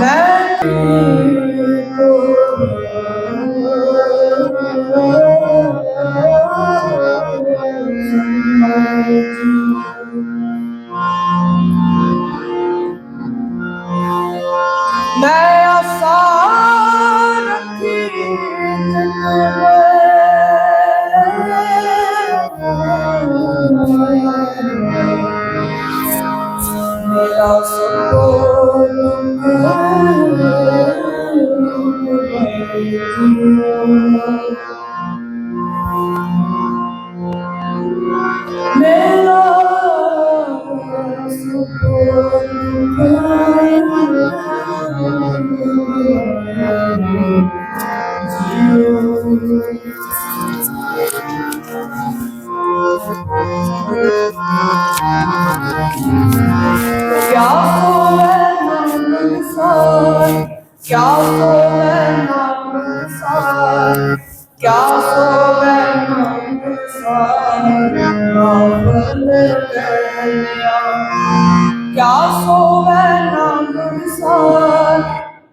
Merry yêu क्या सोवे नाम सार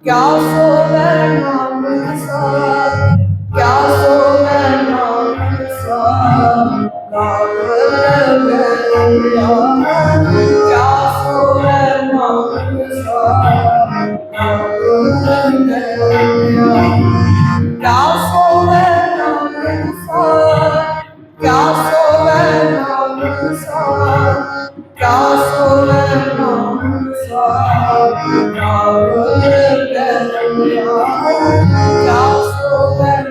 क्या सोवे नाम सार क्या सोवे नाम सार Ram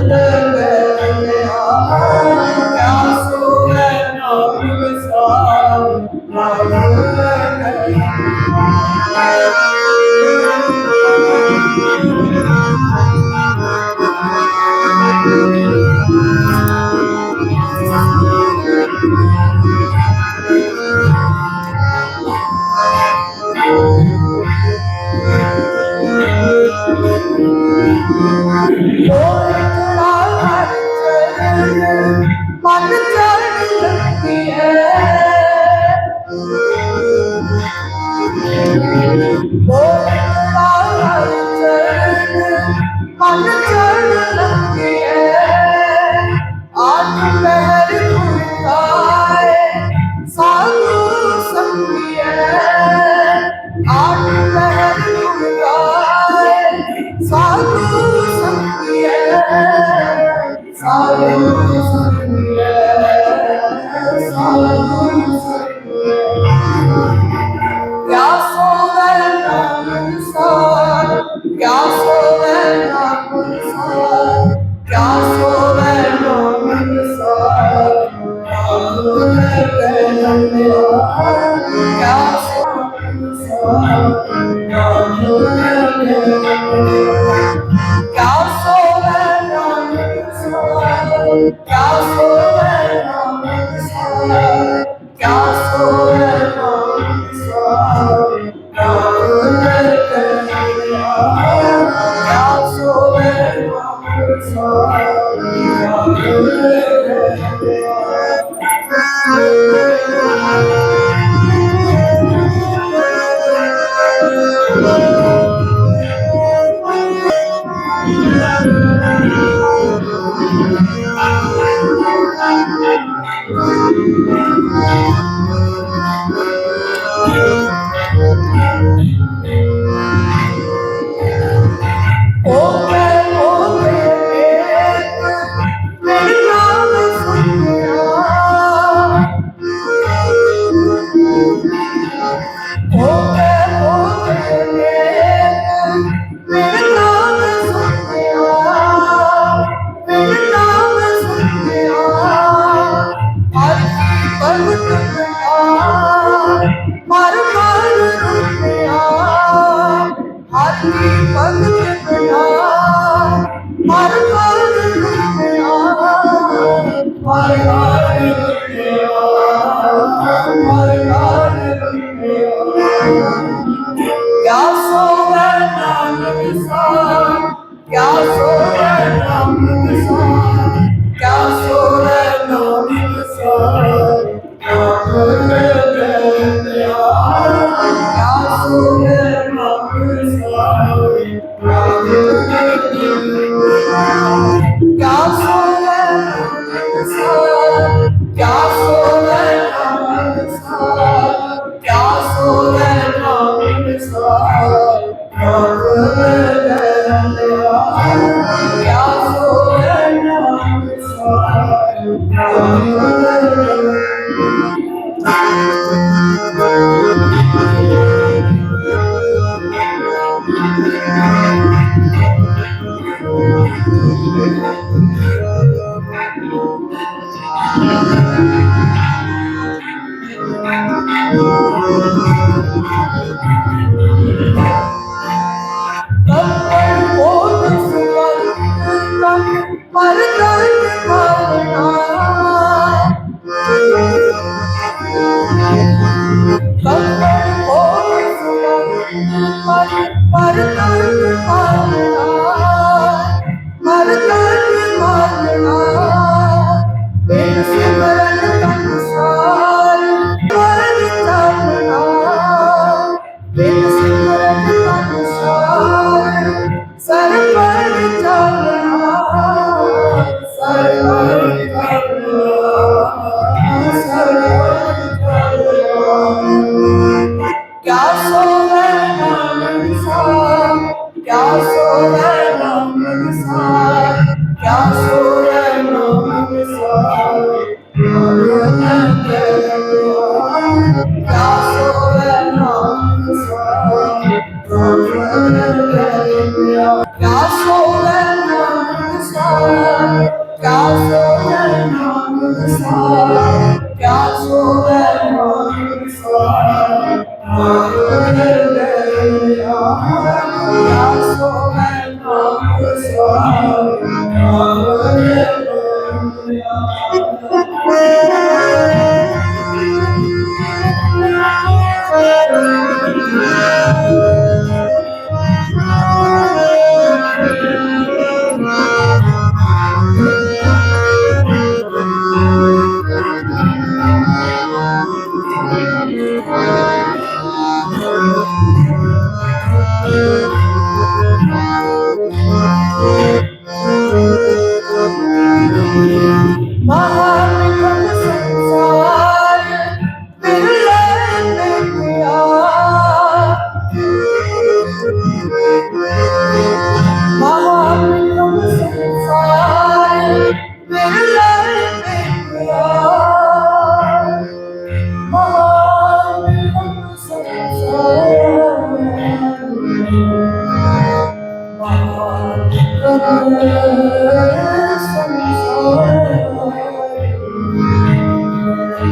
Thank you. Calma. Amen. Alright. God's will never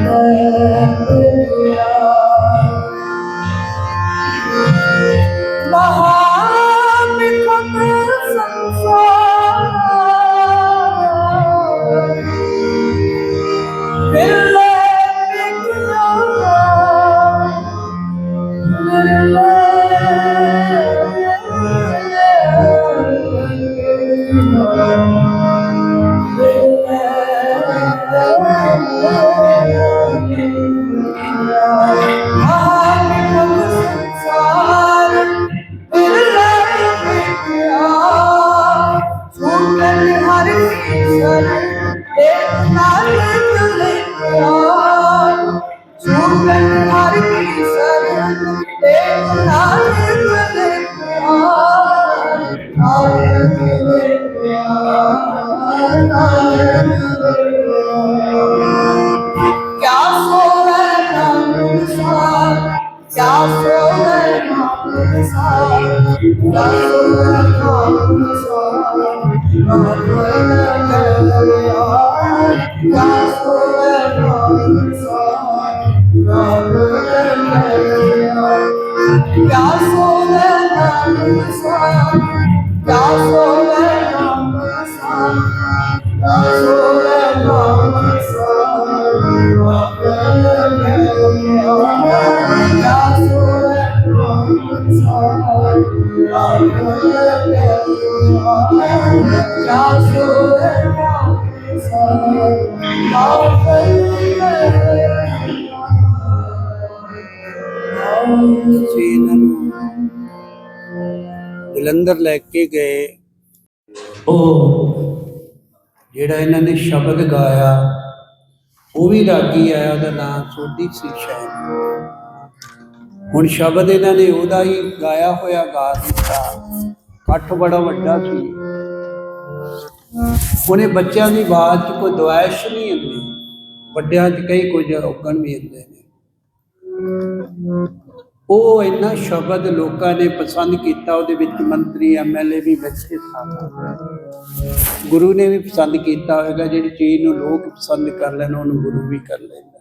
Hallelujah. Ya Soledad, Ya Soledad. Jalandhar ਲੈ ਕੇ ਗਏ। ਉਹ ਜਿਹੜਾ ਇਹਨਾਂ ਨੇ ਸ਼ਬਦ ਗਾਇਆ, ਉਹ ਵੀ ਰਾਗੀ ਆਇਆ, ਉਹਦਾ ਨਾਮ ਸੋਢੀ ਸੀ ਸ਼ਾਇਦ। ਹੁਣ ਸ਼ਬਦ ਇਹਨਾਂ ਨੇ ਉਹਦਾ ਹੀ ਗਾਇਆ ਹੋਇਆ ਗਾ ਦਿੱਤਾ। ਕੱਠ ਬੜਾ ਵੱਡਾ ਸੀ। ਉਹਨੇ ਬੱਚਿਆਂ ਦੀ ਬਾਤ ਚ ਕੋਈ ਦੁਆਇਸ਼ ਨਹੀਂ ਹੁੰਦੀ। ਵੱਡਿਆਂ ਚ ਕਈ ਕੁਝ ਔਕਣ ਵੀ ਹੁੰਦੇ ਨੇ। ਉਹ ਇੰਨਾ ਸ਼ਬਦ ਲੋਕਾਂ ਨੇ ਪਸੰਦ ਕੀਤਾ, ਉਹਦੇ ਵਿੱਚ ਮੰਤਰੀ ਐਮਐਲਏ ਵੀ ਬੱਚੇ ਸਨ। ਗੁਰੂ ਨੇ ਵੀ ਪਸੰਦ ਕੀਤਾ ਹੋਵੇਗਾ ਜਿਹੜੀ ਚੀਜ਼ ਨੂੰ ਲੋਕ ਪਸੰਦ ਕਰ ਲੈਣ, ਉਹਨੂੰ ਗੁਰੂ ਵੀ ਕਰ ਲੈਂਦਾ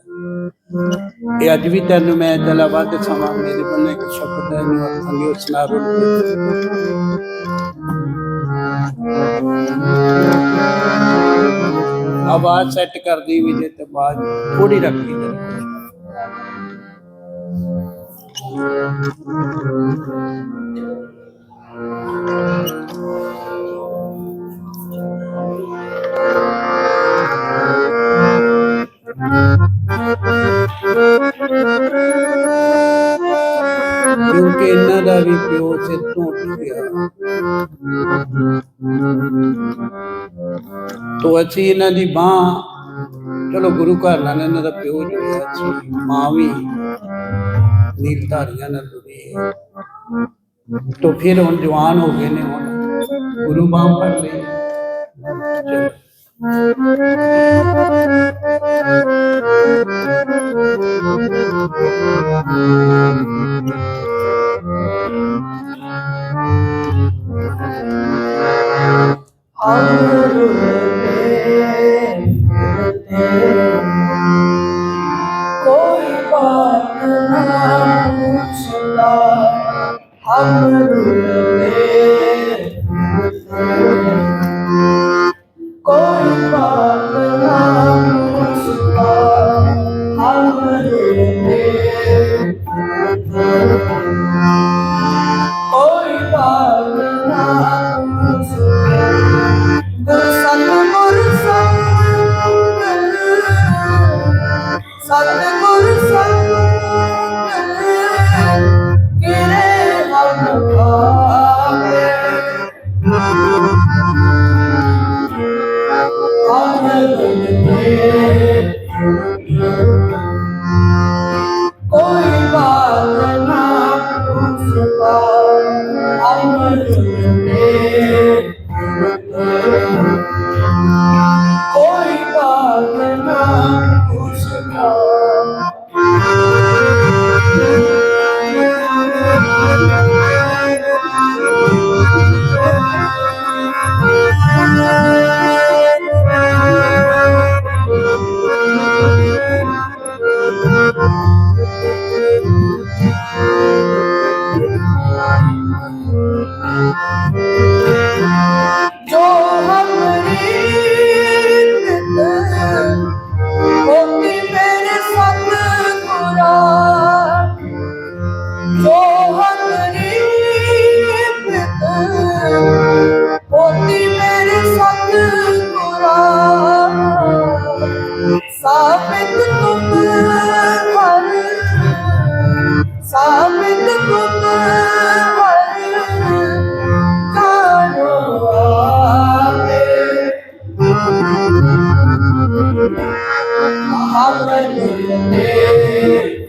ਇਹ ਅੱਜ ਵੀ ਤੈਨੂੰ ਮੈਂ ਦਲਾਵਾ ਤੇ ਸਮਾਂ ਮੇਰੇ ਕੋਲ ਇੱਕ ਸ਼ਬਦ ਹੈ ਜੋ ਸੰਗੀ ਉਸਨਾ ਰੋਲ ਆਵਾਜ਼ ਸੈੱਟ ਕਰਦੀ ਵੀ ਜੇ ਤੇ ਬਾਅਦ ਥੋੜੀ ਰੱਖੀ ਤੇ ਕਿਉਂਕਿ ਇਹਨਾਂ ਦਾ ਵੀ ਪਿਓ ਸਿਰ ਤੋਂ ਉੱਠ ਗਿਆ। ਤੋ ਅਸੀਂ ਇਹਨਾਂ ਦੀ ਬਾਹ, ਚਲੋ ਗੁਰੂ ਘਰ ਨਾਲ ਇਹਨਾਂ ਦਾ ਪਿਓ ਜੁੜਿਆ ਸੀ ਮਾਂ ਵੀ। ਨੀਲ ਧਾਰੀਆਂ ਨਾਲ ਜੁੜੀ ਹੈ ਫਿਰ ਹੁਣ ਜਵਾਨ ਹੋ ਗਏ ਨੇ, ਹੁਣ ਗੁਰੂ ਬਾਹ ਫੜ ਲਈ ਚਲੋ कोई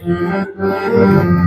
Hallelujah.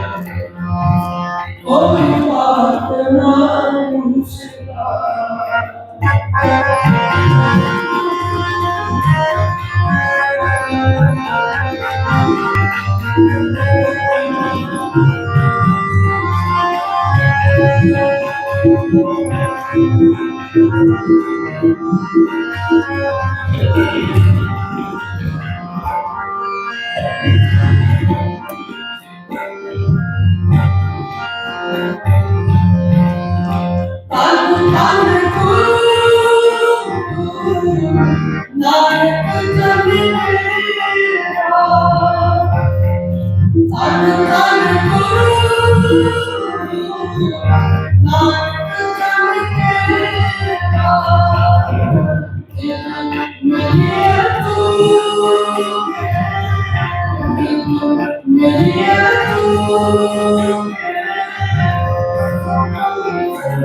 ハンバーグ。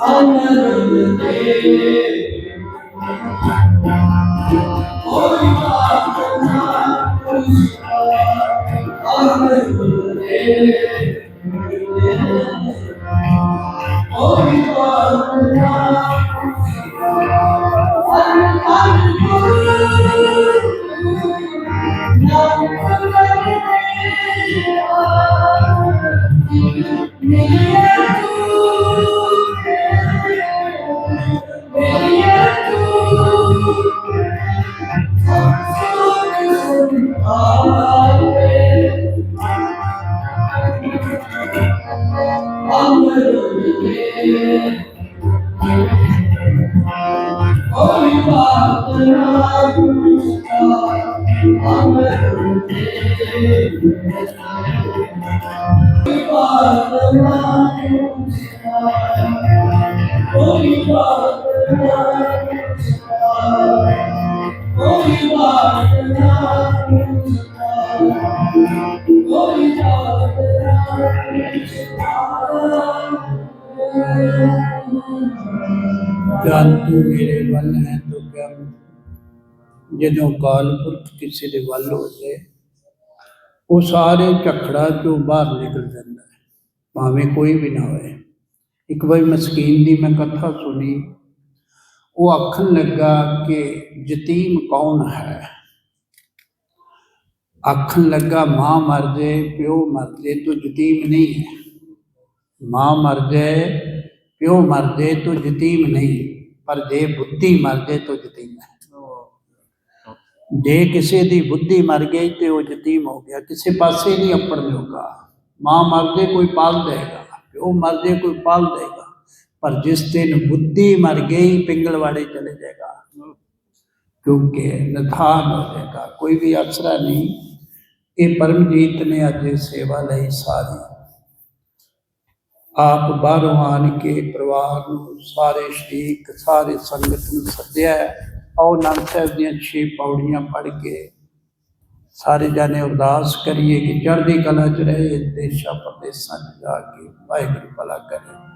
Anladım beni Oyma, oyma, ਜਨ ਤੂੰ ਮੇਰੇ ਵੱਲ ਹੈ ਤੋ ਕਿਆ ਜਦੋਂ ਕਾਲ ਪੁਰਖ ਕਿਸੇ ਦੇ ਵੱਲ ਹੋ ਜਾਏ ਉਹ ਸਾਰੇ ਝਖੜਾ ਚੋਂ ਬਾਹਰ ਨਿਕਲ ਜਾਂਦਾ ਹੈ। ਭਾਵੇਂ ਕੋਈ ਵੀ ਨਾ ਹੋਏ। ਇੱਕ ਵਾਰ ਮਸਕੀਨ ਦੀ ਮੈਂ ਕਥਾ ਸੁਣੀ। ਉਹ ਆਖਣ ਲੱਗਾ ਕਿ ਯਤੀਮ ਕੌਣ ਹੈ? ਆਖਣ ਲੱਗਾ, ਮਾਂ ਮਰ ਜਾਏ ਪਿਓ ਮਰ ਜਾਏ ਤੋ ਯਤੀਮ ਨਹੀਂ ਹੈ। ਮਾਂ ਮਰ ਜਾਏ ਪਿਓ ਮਰ ਜਾਏ ਤੋ ਯਤੀਮ ਨਹੀਂ। ਪਰ ਜੇ ਬੁੱਧੀ ਮਰ ਜਾਏ ਤੋ ਯਤੀਮ ਹੈ। ਜੇ ਕਿਸੇ ਦੀ ਬੁੱਧੀ ਮਰ ਗਈ ਤੇ ਉਹ ਯਤੀਮ ਹੋ ਗਿਆ। ਕਿਸੇ ਪਾਸੇ ਨਹੀਂ ਅੱਪੜ ਜੋਗਾ ਮਾਂ ਮਰਦੇ ਕੋਈ ਪਾਲ ਦੇਗਾ। ਪਿਓ ਮਰ ਕੋਈ ਪਾਲ ਦੇਗਾ। ਪਰ ਜਿਸ ਦਿਨ ਬੁੱਧੀ ਮਰ ਗਈ ਪਿੰਗਲਵਾੜੇ ਚਲੇ ਜਾਏਗਾ। ਕਿਉਂਕਿ ਨਿਥਾਨ ਹੋ ਜਾਏਗਾ। ਕੋਈ ਵੀ ਅਸਰਾ ਨਹੀਂ। ਇਹ ਪਰਮਜੀਤ ਨੇ ਅੱਜ ਸੇਵਾ ਲਈ ਸਾਰੀ। ਆਪ ਬਾਹਰੋਂ ਆਣ ਕੇ ਪਰਿਵਾਰ ਨੂੰ, ਸਾਰੇ ਸ਼ਰੀਕ, ਸਾਰੇ ਸੰਗਤ ਨੂੰ ਸੱਦਿਆ ਹੈ। ਆਓ ਨਾਨਕ ਸਾਹਿਬ ਦੀਆਂ ਛੇ ਪੌੜੀਆਂ ਪੜ੍ਹ ਕੇ ਸਾਰੇ ਜਾਣੇ ਅਰਦਾਸ ਕਰੀਏ ਕਿ ਚੜ੍ਹਦੀ ਕਲਾ ਚ ਰਹੇ ਦੇਸ਼ਾਂ ਪ੍ਰਦੇਸਾਂ ਚ ਜਾ ਕੇ ਵਾਹਿਗੁਰੂ ਭਲਾ ਕਰੇ।